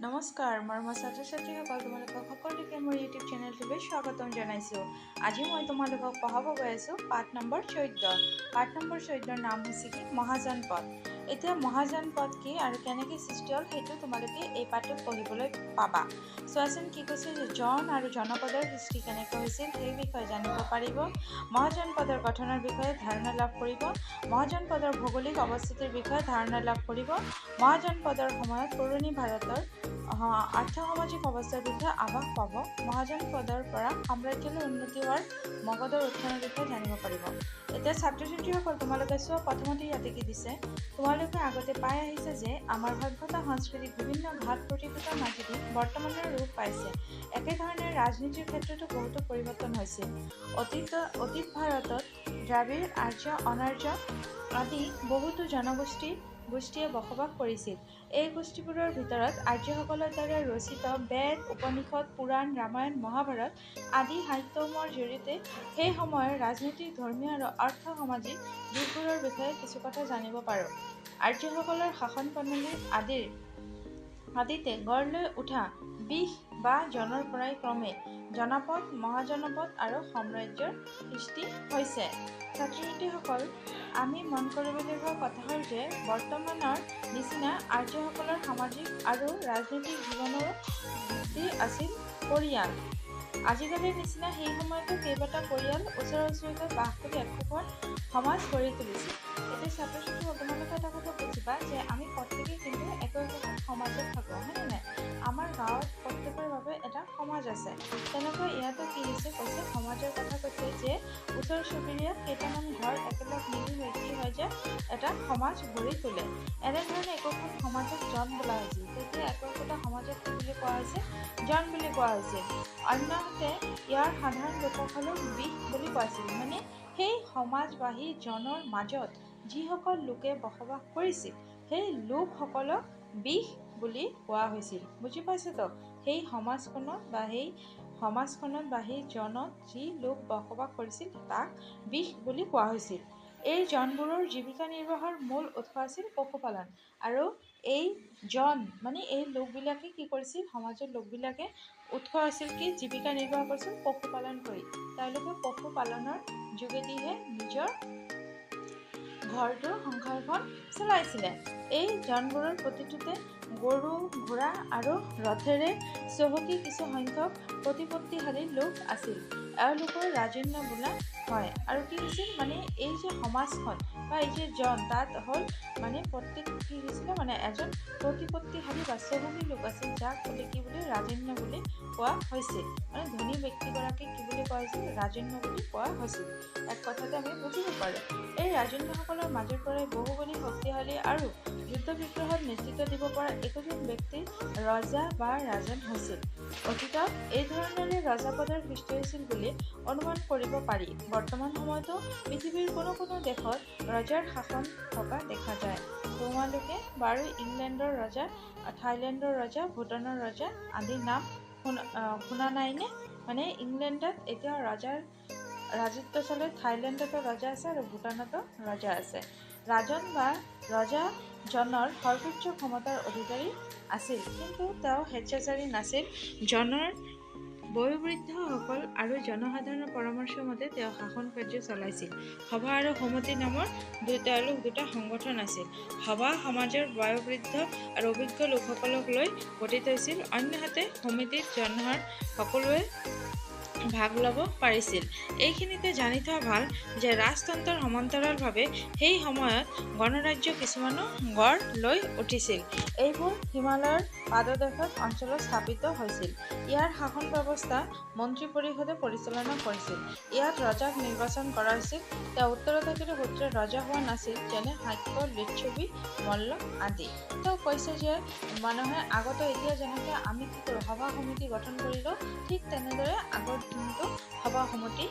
নমস্কাৰ মৰমৰ ছাত্ৰ ছাত্ৰীসকল তোমালোকক সকলোকে মোৰ ইউটিউব চেনেলটোলৈ স্বাগতম জনাইছোঁ। আজি মই তোমালোকক পঢ়াব গৈ আছোঁ পাঠ নম্বৰ চৈধ্য। পাঠ নম্বৰ চৈধ্যৰ নাম হৈছে কি? মহাজন পদ এতিয়া মহাজন পদ কি আৰু কেনেকৈ সৃষ্টি হ'ল সেইটো তোমালোকে এই পাঠটোত পঢ়িবলৈ পাবা। চোৱাচোন কি কৈছে যে জন আৰু জনপদৰ সৃষ্টি কেনেকৈ হৈছিল সেই বিষয়ে জানিব পাৰিব। মহাজন পদৰ গঠনৰ বিষয়ে ধাৰণা লাভ কৰিব। মহাজন পদৰ ভৌগোলিক অৱস্থিতিৰ বিষয়ে ধাৰণা লাভ কৰিব। মহাজন পদৰ সময়ত পুৰণি ভাৰতৰ আৰ্থসামাজিক অৱস্থাৰ বিষয়ে আভাস পাব। মহাজন পদৰ পৰা সাম্ৰাজ্যলৈ উন্নতি হোৱাৰ মগধৰ উত্থানৰ বিষয়ে জানিব পাৰিব। এতিয়া ছাত্ৰ ছাত্ৰীসকল তোমালোকে চোৱা প্ৰথমতে ইয়াতে কি দিছে? তোমালোকে আগতে পাই আহিছে যে আমাৰ সভ্যতা সংস্কৃতি বিভিন্ন ঘাত প্ৰতিকূলতাৰ মাজেদি বৰ্তমানৰ ৰূপ পাইছে। একেধৰণে ৰাজনীতিৰ ক্ষেত্ৰতো বহুতো পৰিৱৰ্তন হৈছিল অতীত অতীত ভাৰতত দ্ৰাবিড় আৰ্য অনাৰ্য আদি বহুতো জনগোষ্ঠী গোষ্ঠীয়ে বসবাস কৰিছিল। এই গোষ্ঠীবোৰৰ ভিতৰত আৰ্যসকলৰ দ্বাৰা ৰচিত বেদ উপনিষদ পুৰাণ ৰামায়ণ মহাভাৰত আদি সাহিত্যসমূহৰ জৰিয়তে সেই সময়ৰ ৰাজনৈতিক ধৰ্মীয় আৰু অৰ্থ সামাজিক দিশবোৰৰ বিষয়ে কিছু কথা জানিব পাৰোঁ। আৰ্যসকলৰ শাসন প্ৰণালী আদিৰ আদিতে গঢ় লৈ উঠা বিষ বা জনৰ পৰাই ক্ৰমে জনপদ, মহাজনপদ আৰু সাম্ৰাজ্যৰ সৃষ্টি হৈছে। ছাত্ৰ ছাত্ৰীসকল আমি মন কৰিবলগীয়া কথা হ'ল যে বৰ্তমানৰ নিচিনা আৰ্যসকলৰ সামাজিক আৰু ৰাজনৈতিক জীৱনৰো ভিত্তি আছিল পৰিয়াল। আজিকালিৰ নিচিনা সেই সময়তো কেইবাটা পৰিয়াল ওচৰা ওচৰিকৈ বাস কৰি একোখন সমাজ গঢ়ি তুলিছিল। এতিয়া ছাত্ৰ ছাত্ৰী তোমালোকে এটা কথা বুজিবা যে আমি প্ৰত্যেকেই কিন্তু একো একোখন সমাজত থাকোঁ, হয়নে নাই? আমাৰ গাঁৱত প্ৰত্যেকৰ বাবে এটা সমাজ আছে। তেনেকৈ ইয়াতো কি হৈছে কৈছে সমাজৰ কথা কৈছে যে ওচৰ চুবুৰীয়া কেইটামান ঘৰ একেলগ মিলি হৈ কি হয় যে এটা সমাজ গঢ়ি তোলে। এনেধৰণে একোখন সমাজক জন বোলা হৈছিল। তেতিয়া একো একোটা সমাজক কি বুলি কোৱা হৈছে? জন বুলি কোৱা হৈছিল অন্যহাতে ইয়াৰ সাধাৰণ লোকসকলক বিষ বুলি কোৱাছিল মানে সেই সমাজবাহী জনৰ মাজত যিসকল লোকে বসবাস কৰিছিল সেই লোকসকলক বিষ বুলি কোৱা হৈছিল। বুজি পাইছেতো সেই সমাজখনত বা সেই সমাজখনত বা সেই জনত যি লোক বসবাস কৰিছিল তাক বিষ বুলি কোৱা হৈছিল। এই জনবোৰৰ জীৱিকা নিৰ্বাহৰ মূল উৎস আছিল পশুপালন। আৰু এই জন মানে এই লোকবিলাকে কি কৰিছিল? সমাজৰ লোকবিলাকে উৎস আছিল কি? জীৱিকা নিৰ্বাহ কৰিছিল পশুপালন কৰি। তেওঁলোকে পশুপালনৰ যোগেদিহে নিজৰ ঘৰটোৰ সংসাৰখন চলাইছিলে। এই জনবোৰৰ প্ৰতিটোতে গৰু ঘোঁৰা আৰু ৰথেৰে চহকী কিছু সংখ্যক প্ৰতিপত্তিশালী লোক আছিল। এওঁলোকৰ ৰাজন্য বোলা হয়। আৰু কি হৈছিল? মানে এই যে সমাজখন বা এই যে জন তাত হ'ল মানে প্ৰত্যেক কি হৈছিলে? মানে এজন প্ৰতিপত্তিশালী বা চহকী লোক আছিল যাক বুলি কি বুলি ৰাজন্য বুলি কোৱা হৈছিল। মানে ধনী ব্যক্তিগৰাকীক কি বুলি কোৱা হৈছিল? ৰাজন্য বুলি কোৱা হৈছিল। এক কথাতে আমি বুজিব পাৰোঁ এই ৰাজন্যসকলৰ মাজৰ পৰাই বহুগুণী শক্তিশালী আৰু যুদ্ধ বিগ্ৰহত নেতৃত্ব দিব পৰা একোজন ব্যক্তি ৰজা বা ৰাজন হৈছিল। অতীতত এই ধৰণৰে ৰজাপদৰ সৃষ্টি হৈছিল বুলি অনুমান কৰিব পাৰি। বৰ্তমান সময়তো পৃথিৱীৰ কোনো কোনো দেশত ৰজাৰ শাসন থকা দেখা যায়। তোমালোকে বাৰু ইংলেণ্ডৰ ৰজা থাইলেণ্ডৰ ৰজা ভূটানৰ ৰজা আদিৰ নাম শুনা শুনা নাইনে? মানে ইংলেণ্ডত এতিয়া ৰজাৰ ৰাজত্ব চলে থাইলেণ্ডতো ৰজা আছে আৰু ভূটানতো ৰজা আছে। ৰাজন বা ৰজাজনৰ সৰ্বোচ্চ ক্ষমতাৰ অধিকাৰী আছিল কিন্তু তেওঁ স্বেচ্ছাচাৰী নাছিল। জনৰ বয়োবৃদ্ধসকল আৰু জনসাধাৰণৰ পৰামৰ্শ মতে তেওঁ শাসন কাৰ্য চলাইছিল। সভা আৰু সমিতি নামৰ তেওঁলোক দুটা সংগঠন আছিল। সভা সমাজৰ বয়োবৃদ্ধ আৰু অভিজ্ঞ লোকসকলক লৈ গঠিত হৈছিল। অন্যহাতে সমিতিত জনসাৰ সকলোৱে ভাগ ল'ব পাৰিছিল। এইখিনিতে জানি থোৱা ভাল যে ৰাজতন্ত্ৰৰ সমান্তৰালভাৱে সেই সময়ত গণৰাজ্য কিছুমানো গঢ় লৈ উঠিছিল। এইবোৰ হিমালয়ৰ পাদদেশত অঞ্চলত স্থাপিত হৈছিল। ইয়াৰ শাসন ব্যৱস্থা মন্ত্ৰী পৰিষদে পৰিচালনা কৰিছিল। ইয়াত ৰজাক নিৰ্বাচন কৰা হৈছিল। তেওঁ উত্তৰাধিকাৰী সূত্ৰে ৰজা হোৱা নাছিল যেনে শাক্য লিচ্ছবি মল্ল আদি। তেওঁ কৈছে যে মানুহে আগতে এতিয়া যেনেকৈ আমি কি কৰোঁ সভা সমিতি গঠন কৰিলোঁ ঠিক তেনেদৰে আগৰ যোনটো সভা সমিতি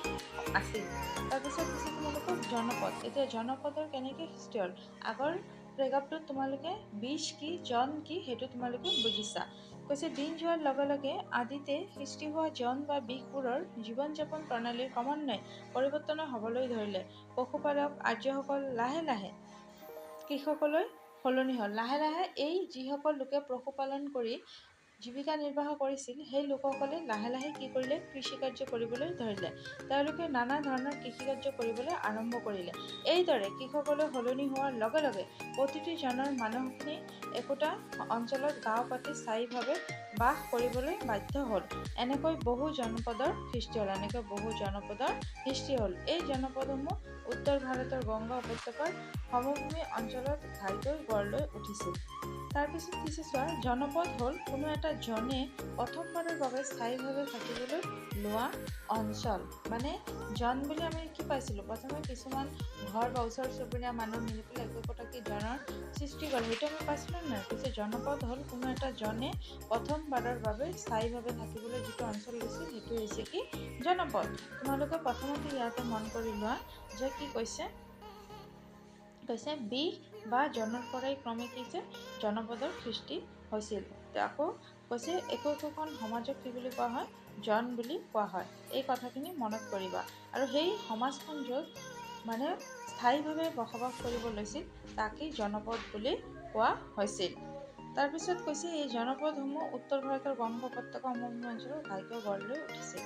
আছিল। তাৰপিছত দিছে তোমালোকক জনপদ এতিয়া জনপদৰ কেনেকৈ সৃষ্টি হ'ল? আগৰ প্ৰেগাপটোত তোমালোকে বিষ কি জন কি সেইটো তোমালোকে বুজিছা। কৈছে দিন যোৱাৰ লগে লগে আদিতে সৃষ্টি হোৱা জন বা বিষবোৰৰ জীৱন যাপন প্ৰণালীৰ ক্ৰমান্বয়ে পৰিৱৰ্তন হ'বলৈ ধৰিলে। পশুপালক আৰ্যসকল লাহে লাহে কৃষকলৈ সলনি হ'ল। লাহে লাহে এই যিসকল লোকে পশুপালন কৰি জীৱিকা নিৰ্বাহ কৰিছিল সেই লোকসকলে লাহে লাহে কি কৰিলে কৃষিকাৰ্য কৰিবলৈ ধৰিলে। তেওঁলোকে নানা ধৰণৰ কৃষিকাৰ্য কৰিবলৈ আৰম্ভ কৰিলে। এইদৰে কৃষকলৈ সলনি হোৱাৰ লগে লগে প্ৰতিটো জনৰ মানুহখিনি একোটা অঞ্চলত গাঁও পাতি স্থায়ীভাৱে বাস কৰিবলৈ বাধ্য হ'ল। এনেকৈ বহু জনপদৰ সৃষ্টি হ'ল এনেকৈ বহু জনপদৰ সৃষ্টি হ'ল। এই জনপদসমূহ উত্তৰ ভাৰতৰ গংগা উপত্যকাৰ সমভূমি অঞ্চলত ঘাইকৈ গঢ় লৈ উঠিছিল। তাৰপিছত কিছু চোৱা জনপদ হ'ল কোনো এটা জনে প্ৰথমবাৰৰ বাবে স্থায়ীভাৱে থাকিবলৈ লোৱা অঞ্চল। মানে জন বুলি আমি কি পাইছিলোঁ? প্ৰথমে কিছুমান ঘৰ বা ওচৰ চুবুৰীয়া মানুহ মিলি পেলাই একো একোটাকে জনৰ সৃষ্টি কৰে? সেইটো আমি পাইছিলোঁ নাই? পিছে জনপদ হ'ল কোনো এটা জনে প্ৰথমবাৰৰ বাবে স্থায়ীভাৱে থাকিবলৈ যিটো অঞ্চল লৈছিল সেইটো হৈছে কি জনপদ? তোমালোকে প্ৰথমতে ইয়াতে মন কৰি লোৱা যে কি কৈছে? কৈছে বিষ বা জনৰ পৰাই ক্ৰমে কি হৈছে জনপদৰ সৃষ্টি হৈছিল। আকৌ কৈছে একো একোখন সমাজক কি বুলি কোৱা হয়? জন বুলি কোৱা হয়। এই কথাখিনি মনত কৰিবা। আৰু সেই সমাজখন য'ত মানে স্থায়ীভাৱে বসবাস কৰিব লৈছিল তাকেই জনপদ বুলি কোৱা হৈছিল। তাৰপিছত কৈছে এই জনপদসমূহ উত্তৰ ভাৰতৰ উপত্যকা সমভূমি অঞ্চলত ঘাইকৈ গঢ় লৈ উঠিছিল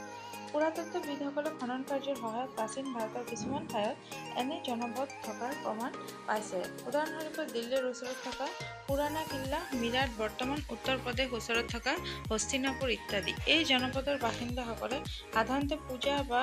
পুৰাতত্ত্ববিদসকলে খনন কাৰ্যৰ সহায়ত প্ৰাচীন ভাৰতৰ কিছুমান ঠাইত এনে জনপদ থকাৰ প্ৰমাণ পাইছে। উদাহৰণস্বৰূপে, দিল্লীৰ ওচৰত থকা পুৰাণা কিল্লা, মিৰাট, বৰ্তমান উত্তৰ প্ৰদেশ ওচৰত থকা হস্তিনাপুৰ ইত্যাদি। এই জনপদৰ বাসিন্দাসকলে সাধাৰণতে পূজা বা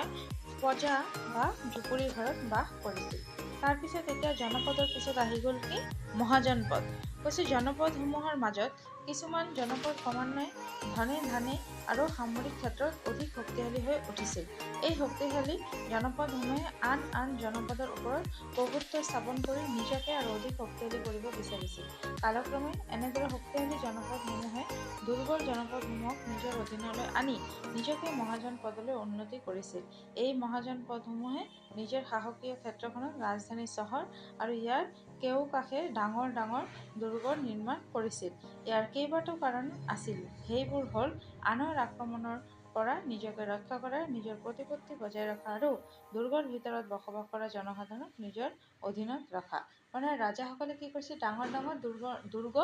প্ৰজা বা জুপুৰি ঘৰত বাস কৰিছিল। তাৰপিছত এতিয়া জনপদৰ পিছত আহি গ'ল কি? মহাজনপদ। কৈছে জনপদসমূহৰ মাজত কিছুমান জনপদ ক্ৰমান্বয়ে ধনে ধানে আৰু সামৰিক ক্ষেত্ৰত অধিক শক্তিশালী হৈ উঠিছিল এই শক্তিশালী জনপদসমূহে আন আন জনপদৰ ওপৰত প্ৰভুত্ব স্থাপন কৰি নিজকে আৰু অধিক শক্তিশালী কৰিব বিচাৰিছিল কালক্ৰমে এনেদৰে শক্তিশালী জনপদসমূহে দুৰ্বল জনপদসমূহক নিজৰ অধীনলৈ আনি নিজকে মহাজন পদলৈ উন্নতি কৰিছিল এই মহাজন পদসমূহে নিজৰ সাহসীয় ক্ষেত্ৰখনত ৰাজধানী চহৰ আৰু ইয়াৰ কেও কাষে ডাঙৰ ডাঙৰ দুৰ্গ নিৰ্মাণ কৰিছিল। ইয়াৰ কেইবাটাও কাৰণ আছিল। সেইবোৰ হ'ল আনৰ আক্ৰমণৰ পৰা নিজকে ৰক্ষা কৰা নিজৰ প্ৰতিপত্তি বজাই ৰখা আৰু দুৰ্গৰ ভিতৰত বসবাস কৰা জনসাধাৰণক নিজৰ অধীনত ৰখা। মানে ৰাজাসকলে কি কৰিছে ডাঙৰ ডাঙৰ দুৰ্গ দুৰ্গ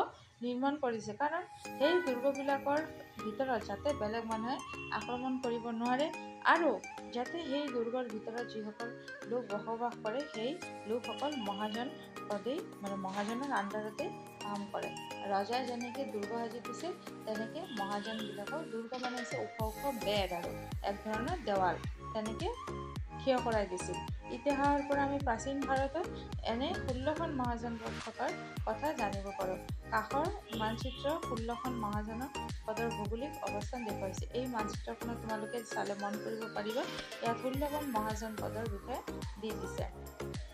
নিৰ্মাণ কৰিছে। কাৰণ সেই দুৰ্গবিলাকৰ ভিতৰত যাতে বেলেগ মানুহে আক্ৰমণ কৰিব নোৱাৰে আৰু যাতে সেই দুৰ্গৰ ভিতৰত যিসকল লোক বসবাস কৰে সেই লোকসকল মহাজন পদেই মানে মহাজনের আন্ডারতে কাম কৰে ৰজাই যেনেকৈ দুৰ্গা সাজি দিছিল তেনেকৈ মহাজনবিলাকৰ দুৰ্গা মানে হৈছে ওখ ওখ বেৰ আৰু। এক ধৰণৰ দেৱাল। তেনেকে থিয় কৰাই দিছিল। ইতিহাসৰ পৰা আমি প্ৰাচীন ভাৰতত এনে ষোল্লখন মহাজন থকাৰ কথা জানিব পাৰোঁ। কাষৰ মানচিত্ৰ ষোল্লখন মহাজনৰ পদৰ ভৌগোলিক অৱস্থান দেখুৱাইছে। এই মানচিত্ৰখনত তোমালোকে চালে মন কৰিব পাৰিবা ইয়াত ষোল্লখন মহাজন পদৰ বিষয়ে দি দিছে।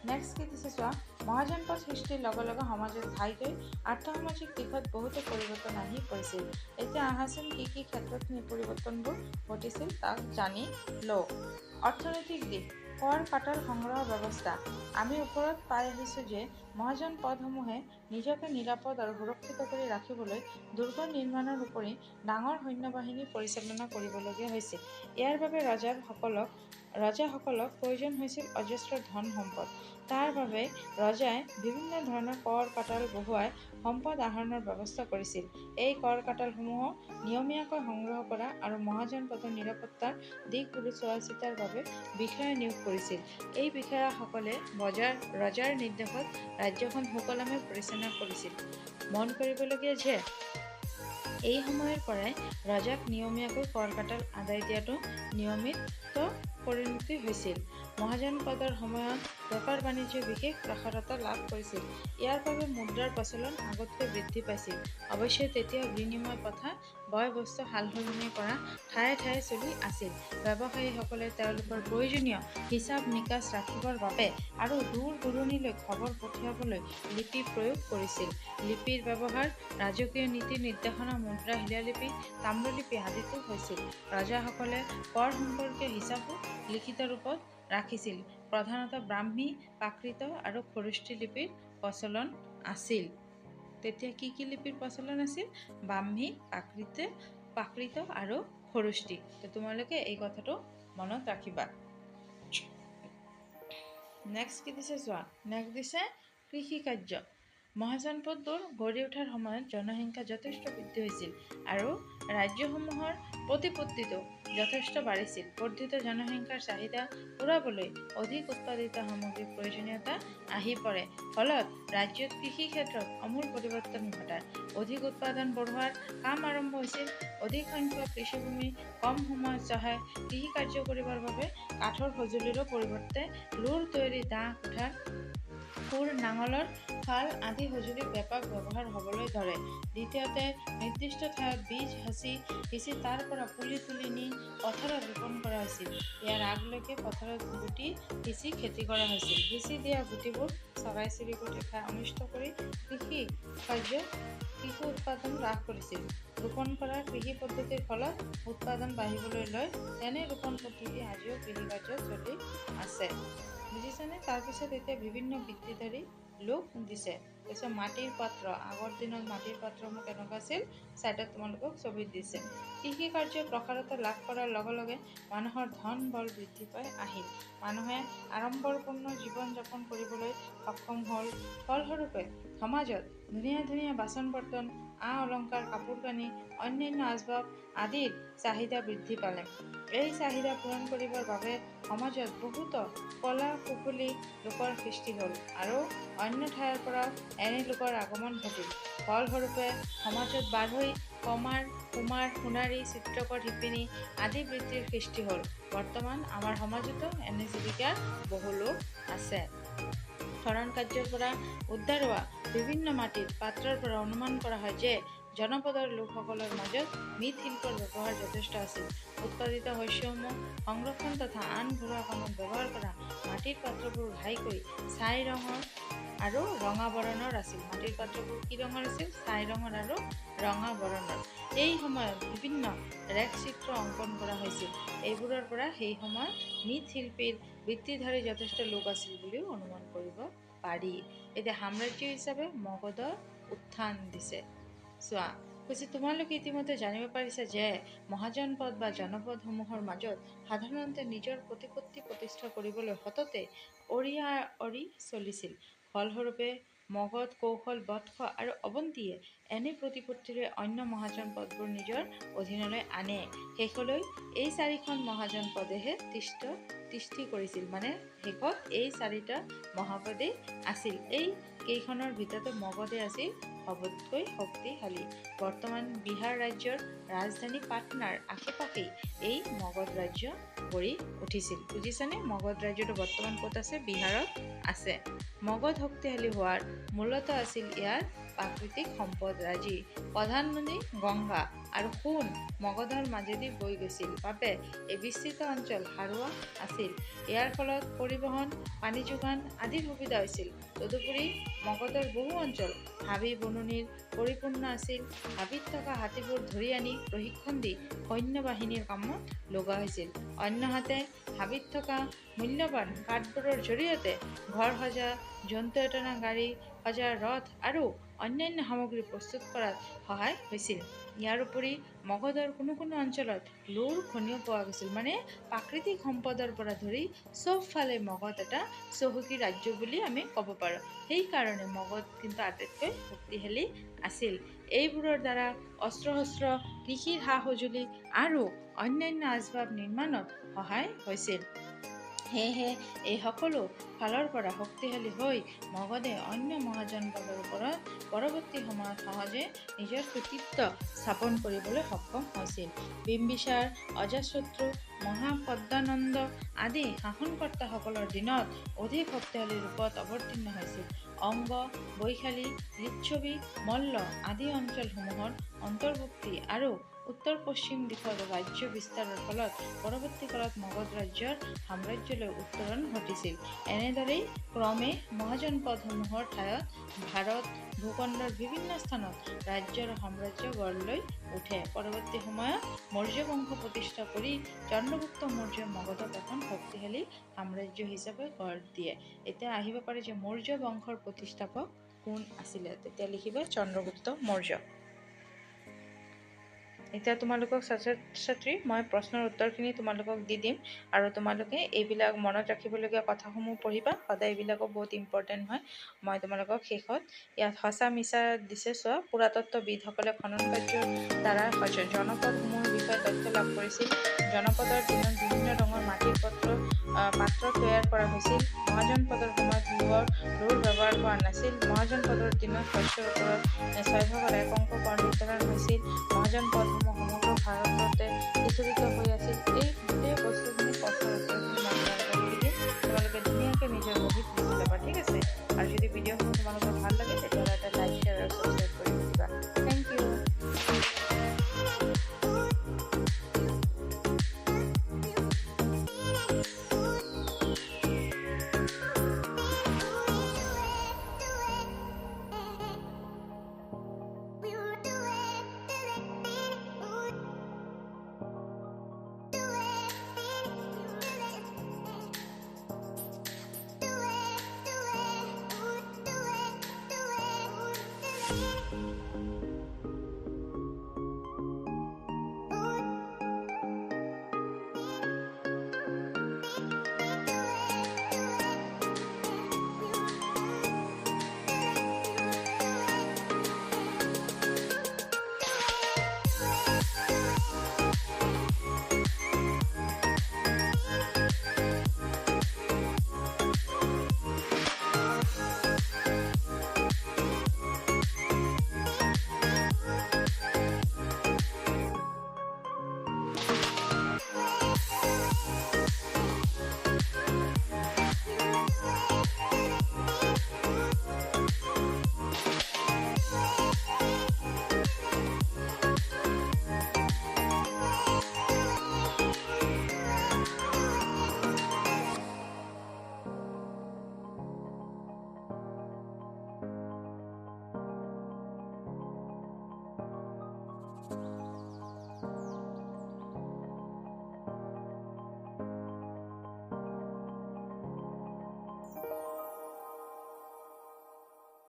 নেক্সট কি দিছে চোৱা মহাজন পদ সৃষ্টিৰ লগে লগে সমাজত ঘাইকৈ আৰ্থসামাজিক দিশত বহুতো পৰিৱৰ্তন আহি পৰিছিল। এতিয়া আহাচোন কি কি ক্ষেত্ৰত পৰিৱৰ্তনবোৰ ঘটিছিল তাক জানি লওঁ। অৰ্থনৈতিক দিশ। কৰ কাটাৰ সংগ্ৰহ ব্যৱস্থা। আমি ওপৰত পাই আহিছোঁ যে মহাজন পদসমূহে নিজকে নিৰাপদ আৰু সুৰক্ষিত কৰি ৰাখিবলৈ দুৰ্গ নিৰ্মাণৰ উপৰি ডাঙৰ সৈন্যবাহিনী পৰিচালনা কৰিবলগীয়া হৈছিল ইয়াৰ বাবে ৰজাসকলক ৰজাসকলক প্ৰয়োজন হৈছিল অজস্ৰ ধন সম্পদ। তাৰ বাবে ৰজাই বিভিন্ন ধৰণৰ কৰ কাটাল বহুৱাই সম্পদ আহৰণৰ ব্যৱস্থা কৰিছিল। এই কৰ কাটালসমূহক নিয়মীয়াকৈ সংগ্ৰহ কৰা আৰু মহাজন পদৰ নিৰাপত্তাৰ দিশবোৰ চোৱা চিতাৰ বাবে বিষয়া নিয়োগ কৰিছিল। এই বিষয়াসকলে বজাৰ ৰজাৰ নিৰ্দেশত ৰাজ্যখন সুকলমে পৰিচালনা কৰিছিল। মন কৰিবলগীয়া যে এই সময়ৰ পৰাই ৰজাক নিয়মীয়াকৈ কৰ কাটাল আদায় দিয়াটো নিয়মিত পৰিণতি হৈছিল মহাজন পদৰ সময়ত বেপাৰ বাণিজ্য বিশেষ প্ৰসাৰতা লাভ কৰিছিল। ইয়াৰ বাবে মুদ্ৰাৰ প্ৰচলন আগতকৈ বৃদ্ধি পাইছিল। অৱশ্যে তেতিয়া বিনিময় প্ৰথা বয় বস্তু সাল সলনি কৰা ঠায়ে ঠায়ে চলি আছিল। ব্যৱসায়ীসকলে তেওঁলোকৰ প্ৰয়োজনীয় হিচাপ নিকাচ ৰাখিবৰ বাবে আৰু দূৰ দূৰণিলৈ খবৰ পঠিয়াবলৈ লিপি প্ৰয়োগ কৰিছিল। লিপিৰ ব্যৱহাৰ ৰাজকীয় নীতি নিৰ্দেশনা মুদ্ৰা শিলালিপি, তাম্ৰলিপি আদিতো হৈছিল। ৰজাসকলে কৰ সম্পৰ্কীয় হিচাপো লিখিত ৰূপত ৰাখিছিল। প্ৰধানতঃ ব্ৰাহ্মী প্ৰাকৃত আৰু খৰুষ্ঠী লিপিৰ প্ৰচলন আছিল। তেতিয়া কি কি লিপিৰ প্ৰচলন আছিল? ব্ৰাহ্মী প্ৰাকৃত প্ৰাকৃত আৰু খৰুষ্ঠী। তো তোমালোকে এই কথাটো মনত ৰাখিবা। নেক্সট কি দিছে চোৱা? নেক্সট দিছে কৃষি কাৰ্য। মহাজনপদবোৰ গঢ়ি উঠাৰ সময়ত জনসংখ্যা যথেষ্ট বৃদ্ধি হৈছিল আৰু ৰাজ্যসমূহৰ প্ৰতিপত্তিটো যথেষ্ট বাঢ়িছিল বৰ্ধিত জনসংখ্যাৰ চাহিদা পূৰাবলৈ অধিক উৎপাদিত সামগ্ৰীৰ প্ৰয়োজনীয়তা আহি পৰে। ফলত ৰাজ্যত কৃষি ক্ষেত্ৰত আমূল পৰিৱৰ্তন ঘটায়। অধিক উৎপাদন বঢ়োৱাৰ কাম আৰম্ভ হৈছিল। অধিক সংখ্যক কৃষিভূমি কম সময়ত চহাই কৃষি কাৰ্য কৰিবৰ বাবে কাঠৰ সঁজুলিৰো পৰিৱৰ্তে লোৰ তৈয়াৰী দা কুঠাৰ কোৰ নাঙলৰ ফাল আদি সঁজুলি ব্যাপক ব্যৱহাৰ হ'বলৈ ধৰে। দ্বিতীয়তে, নিৰ্দিষ্ট ঠাইত বীজ সাঁচি সিঁচি তাৰ পৰা পুলি তুলি নি পথাৰত ৰোপণ কৰা হৈছিল। ইয়াৰ আগলৈকে পথাৰত গুটি সিঁচি খেতি কৰা হৈছিল। সিঁচি দিয়া গুটিবোৰ চৰাই চিৰিকটি খাই অনিষ্ট কৰি কৃষি কাৰ্য কৃষি উৎপাদন হ্ৰাস কৰিছিল। ৰোপণ কৰা কৃষি পদ্ধতিৰ ফলত উৎপাদন বাঢ়িবলৈ লয়। তেনে ৰোপণ পদ্ধতি আজিও কৃষি কাৰ্যত চলি আছে। বুজিছেনে? তাৰপিছত এতিয়া বিভিন্ন বৃত্তিধাৰী লোক দিছে। তাৰপিছত মাটিৰ পাত্ৰ আগৰ দিনত মাটিৰ পাত্ৰসমূহ কেনেকুৱা আছিল? ছাইডত তোমালোকক ছবিত দিছে। কৃষি কাৰ্য প্ৰসাৰতা লাভ কৰাৰ লগে লগে মানুহৰ ধন বল বৃদ্ধি পাই আহিল। মানুহে আড়ম্বৰপূৰ্ণ জীৱন যাপন কৰিবলৈ সক্ষম হ'ল। ফলস্বৰূপে সমাজত ধুনীয়া ধুনীয়া বাচন বৰ্তন আ অলংকাৰ কাপোৰ কানি অন্যান্য আচবাব আদিৰ চাহিদা বৃদ্ধি পালে। এই চাহিদা পূৰণ কৰিবৰ বাবে সমাজত বহুতো কলা কুশলী লোকৰ সৃষ্টি হ'ল আৰু অন্য ঠাইৰ পৰাও এনে লোকৰ আগমন ঘটিল। ফলস্বৰূপে সমাজত বাঢ়ৈ কমাৰ কুমাৰ সোণাৰী চিত্ৰকৰ শিপিনী আদি বৃত্তিৰ সৃষ্টি হ'ল। বৰ্তমান আমাৰ সমাজতো এনে জীৱিকাৰ বহু লোক আছে। খনন কাৰ্যৰ পৰা উদ্ধাৰ হোৱা বিভিন্ন মাটিত পাত্ৰৰ পৰা অনুমান কৰা হয় যে জনপদৰ লোকসকলৰ মাজত মৃৎশিল্পৰ ব্যৱহাৰ যথেষ্ট আছিল। উৎপাদিত শস্যসমূহ সংৰক্ষণ তথা আন ঘৰুৱা কামত ব্যৱহাৰ কৰা মাটিৰ পাত্ৰবোৰ ঘাইকৈ ছাই ৰঙৰ আৰু ৰঙা বৰণৰ আছিল। মাটিৰ পাত্ৰবোৰ কি ৰঙৰ আছিল? ছাই ৰঙৰ আৰু ৰঙা বৰণৰ। এই সময়ত বিভিন্ন ৰেখ চিত্ৰ অংকন কৰা হৈছিল। এইবোৰৰ পৰা সেই সময়ত মৃৎশিল্পীৰ বৃত্তিধাৰী যথেষ্ট লোক আছিল বুলিও অনুমান কৰিব পাৰি। এতিয়া সাম্ৰাজ্য হিচাপে মগধৰ উত্থান দিছে। চোৱা, কৈছে, তোমালোকে ইতিমধ্যে জানিব পাৰিছা যে মহাজনপদ বা জনপদসমূহৰ মাজত সাধাৰণতে নিজৰ প্ৰতিপত্তি প্ৰতিষ্ঠা কৰিবলৈ সততে অৰিয়া অৰি চলিছিল। ফলস্বৰূপে মগধ কৌশল বৎস আৰু অৱন্তীয়ে এনে প্ৰতিপত্তিৰে অন্য মহাজনপদবোৰ নিজৰ অধীনলৈ আনে। শেষলৈ এই চাৰিখন মহাজনপদেহে তিষ্ঠ তিষ্ঠি কৰিছিল। মানে শেষত এই চাৰিটা মহাপদেই আছিল। এই কেইখনৰ ভিতৰতে মগধে আছিল সবতকৈ শক্তিশালী। বৰ্তমান বিহাৰ ৰাজ্যৰ ৰাজধানী পাটনাৰ আশে পাশেই এই মগধ ৰাজ্য গঢ়ি উঠিছিল। বুজিছানে? মগধ ৰাজ্যটো বৰ্তমান ক'ত আছে? বিহাৰত আছে। মগধ শক্তিশালী হোৱাৰ মূলত আছিল ইয়াৰ প্ৰাকৃতিক সম্পদ ৰাজি। প্ৰধান নদী গংগা আৰু সোণ মগধৰ মাজেদি বৈ গৈছিল। বাবে এই বিস্তৃত অঞ্চল সাৰুৱা আছিল। ইয়াৰ ফলত পৰিবহণ পানী যোগান আদিৰ সুবিধা হৈছিল। তদুপৰি মগধৰ বহু অঞ্চল হাবি বননিৰ পৰিপূৰ্ণ আছিল। হাবিত থকা হাতীবোৰ ধৰি আনি প্ৰশিক্ষণ দি সৈন্য বাহিনীৰ কামত লগোৱা হৈছিল। অন্যহাতে হাবিত থকা মূল্যৱান কাঠবোৰৰ জৰিয়তে ঘৰ সজা জন্তু এটনা গাড়ী সজা ৰথ আৰু অন্যান্য সামগ্ৰী প্ৰস্তুত কৰাত সহায় হৈছিল। ইয়াৰ উপৰি মগধৰ কোনো কোনো অঞ্চলত লোৰ খনিও পোৱা গৈছিল। মানে প্ৰাকৃতিক সম্পদৰ পৰা ধৰি চবফালে মগধ এটা চহকী ৰাজ্য বুলি আমি ক'ব পাৰোঁ। সেইকাৰণে মগধ কিন্তু আটাইতকৈ শক্তিশালী আছিল। এইবোৰৰ দ্বাৰা অস্ত্ৰ শস্ত্ৰ কৃষিৰ সা সঁজুলি আৰু অন্যান্য আচবাব নিৰ্মাণত সহায় হৈছিল। সেয়েহে এই সকলো ফালৰ পৰা শক্তিশালী হৈ মগধে অন্য মহাজনপদৰ ওপৰত পৰৱৰ্তী সময়ত সহজে নিজৰ কৃতিত্ব স্থাপন কৰিবলৈ সক্ষম হৈছিল। বিম্বিসাৰ অজাশত্ৰু মহাপদ্মানন্দ আদি শাসনকৰ্তাসকলৰ দিনত অধিক শক্তিশালী ৰূপত অৱতীৰ্ণ হৈছিল। অংগ বৈশালী লিচ্ছবি মল্ল আদি অঞ্চলসমূহৰ অন্তৰ্ভুক্তি আৰু উত্তৰ পশ্চিম দিশত ৰাজ্য বিস্তাৰৰ ফলত পৰৱৰ্তী কালত মগধ ৰাজ্যৰ সাম্ৰাজ্যলৈ উত্তৰণ ঘটিছিল। এনেদৰেই ক্ৰমে মহাজনপদসমূহৰ ঠাইত ভাৰত, ভূখণ্ডৰ বিভিন্ন স্থানত ৰাজ্যৰ সাম্ৰাজ্য গঢ় লৈ উঠে। পৰৱৰ্তী সময়ত মৌৰ্য বংশ প্ৰতিষ্ঠা কৰি চন্দ্ৰগুপ্ত মৌৰ্য মগধক এখন শক্তিশালী সাম্ৰাজ্য হিচাপে গঢ় দিয়ে। এতিয়া আহিব পাৰে যে মৌৰ্য বংশৰ প্ৰতিষ্ঠাপক কোন আছিলে? তেতিয়া লিখিবা চন্দ্ৰগুপ্ত মৌৰ্য। এতিয়া তোমালোকক ছাত্ৰ ছাত্ৰী মই প্ৰশ্নৰ উত্তৰখিনি তোমালোকক দি দিম আৰু তোমালোকে এইবিলাক মনত ৰাখিবলগীয়া কথাসমূহ পঢ়িবা। সদায় এইবিলাকো বহুত ইম্পৰ্টেণ্ট হয়। মই তোমালোকক শেষত ইয়াত সঁচা মিছা দিছে চোৱা পুৰাতত্ত্ববিদসকলে খনন কাৰ্যৰ দ্বাৰা জনপদসমূহৰ বিষয়ে তথ্য লাভ কৰিছিল। জনপদৰ দিনত বিভিন্ন ৰঙৰ মাটিৰ পত্ৰ পাত্ৰ তৈয়াৰ কৰা হৈছিল। মহাজন পদৰ সময়ত লোহৰ লোৰ ব্যৱহাৰ কৰা নাছিল। মহাজন পদৰ দিনত শস্যৰ ওপৰত ছয় ভাগৰ এক অংশ কৰ নিৰ্ধাৰণ হৈছিল। মহাজন পদ সমগ্ৰ ভাৰততে বিচলিত হৈ আছিল এই গোটেই বস্তুখিনি কষ্ট হৈছিল তেওঁলোকে ধুনীয়াকৈ নিজৰ